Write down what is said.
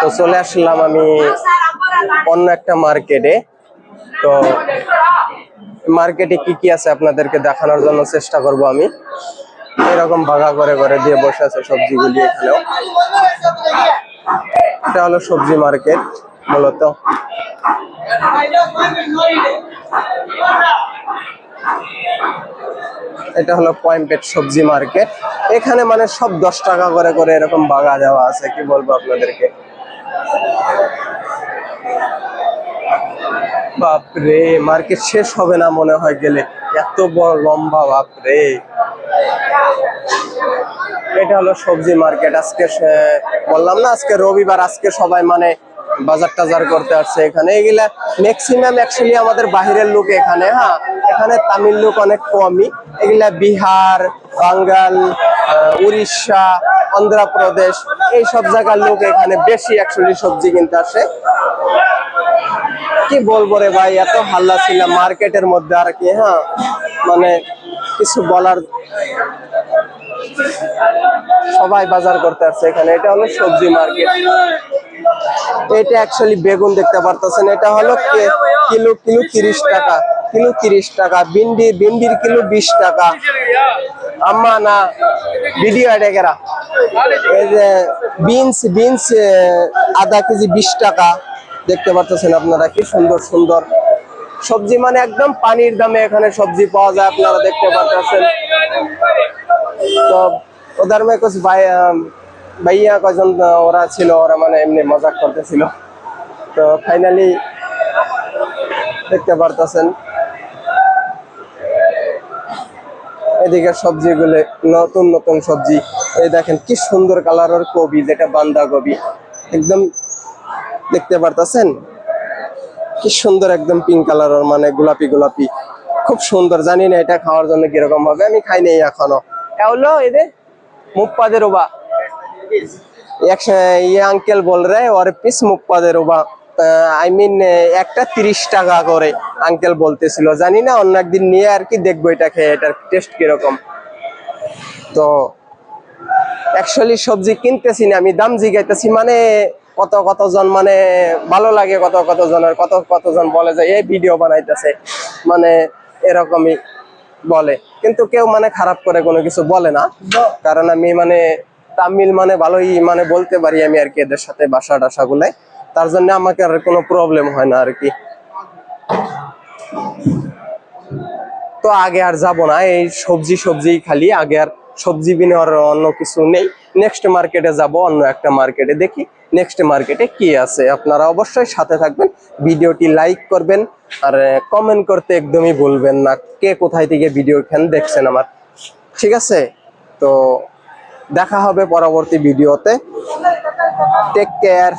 তো চলে আসলাম আমি অন্য একটা মার্কেটে। তো মার্কেটে কি কি আছে আপনাদেরকে দেখানোর জন্য চেষ্টা করব আমি। এরকম ভাগা করে করে দিয়ে বসে আছে সবজিগুলি এখানেও। এটা হলো সবজি মার্কেট, মূলত। এটা হলো পয়েন্টেড সবজি মার্কেট এখানে মানে সব দশ টাকা করে করে এরকম বাগা দেওয়া আছে, কি বলব আপনাদেরকে? বাপরে মার্কেট শেষ হবে না মনে হয় গেলে। এত বড় লম্বা, বাপরে। এটা হলো সবজি মার্কেট আজকে বললাম না, আজকে রবিবার, আজকে সবাই মানে বাজার টাজার করতে আসছে এখানে। এগুলা ম্যাক্সিমাম অ্যাকচুয়ালি আমাদের বাহিরের লোক এখানে হ্যাঁ? এখানে তামিল লোক অনেক কমই। এগুলা বিহার, বাঙ্গাল উড়িষ্যা, অন্ধ্রপ্রদেশ এই সব জায়গার লোক এখানে বেশি অ্যাকচুয়ালি সবজি কিনতে আসে। কি বলব রে ভাই, এত হাল্লা ছিল মার্কেটের মধ্যে আর কি হ্যাঁ? মানে কিছু বলার সবাই বাজার করতে আসছে এখানে। এটা হলো সবজি মার্কেট। এটা অ্যাকচুয়ালি বেগুন দেখতে পারতেছেন। এটা হলো কিলো কিলো তিরিশ টাকা, কিলো তিরিশ টাকা, ভিন্ডি, ভিন্ডির কিলো বিশ টাকা। আম্মা না, ভিডিও এটা কেরা। এই যে বিনস বিনস আধা কেজি বিশ টাকা। দেখতে পারতেছেন আপনারা কি সুন্দর সুন্দর। সবজি মানে একদম পানির দামে এখানে সবজি পাওয়া যায়, আপনারা দেখতে পারতেছেন। তো, ওদের মে কুছ ভাইয়া কয়জন ওরা ছিল, ওরা মানে এমনি মজাক করতেছিল। তো ফাইনালি দেখতে পারতেছেন। এদিকে সবজিগুলো, নতুন নতুন সবজি। এই দেখেন কি সুন্দর কালারের কবি, যেটা বান্দা কবি। একদম দেখতে পারতেছেন? কি সুন্দর একদম পিঙ্ক কালারের মানে গোলাপি গোলাপি। খুব সুন্দর, জানি না এটা খাওয়ার জন্য কীরকম হবে, আমি খাই নাই এখনও। হলো এদে মুপ্পা দে আঙ্কেল বল রে ওর পিস মুপ্পাদের বা আই মিন একটা তিরিশ টাকা করে আঙ্কেল বলতেছিল। জানি না অন্য একদিন নিয়ে আর কি দেখব এটা খেয়ে এটার টেস্ট কীরকম। তো একচুয়ালি সবজি কিনতেছি না আমি দাম জিগাইতেছি মানে কত কতজন মানে ভালো লাগে কত কতজনের কত কতজন বলে যে এই ভিডিও বানাইতেছে মানে এরকমই বলে। কিন্তু কেউ মানে খারাপ করে কোনো কিছু বলে না। কারণ আমি মানে তামিল মানে ভালোই মানে বলতে পারি আমি আর কি এদের সাথে বাসা টাসা গুলাই। তার জন্য আমাকে আর কোনো প্রবলেম হয় না আর কি। তো আগে আর যাব না, এই সবজি সবজি খালি, আগে আর সবজি বিনে আর অন্য কিছু নেই। নেক্সট মার্কেটে যাব, অন্য একটা মার্কেটে দেখি। নেক্সট মার্কেটে কি আছে? আপনারা অবশ্যই সাথে থাকবেন, ভিডিওটি লাইক করবেন, আর কমেন্ট করতে একদমই বলবেন না। কে কোথায় থেকে ভিডিও খান দেখছেন আমার? ঠিক আছে? তো দেখা হবে পরবর্তী ভিডিওতে। Take care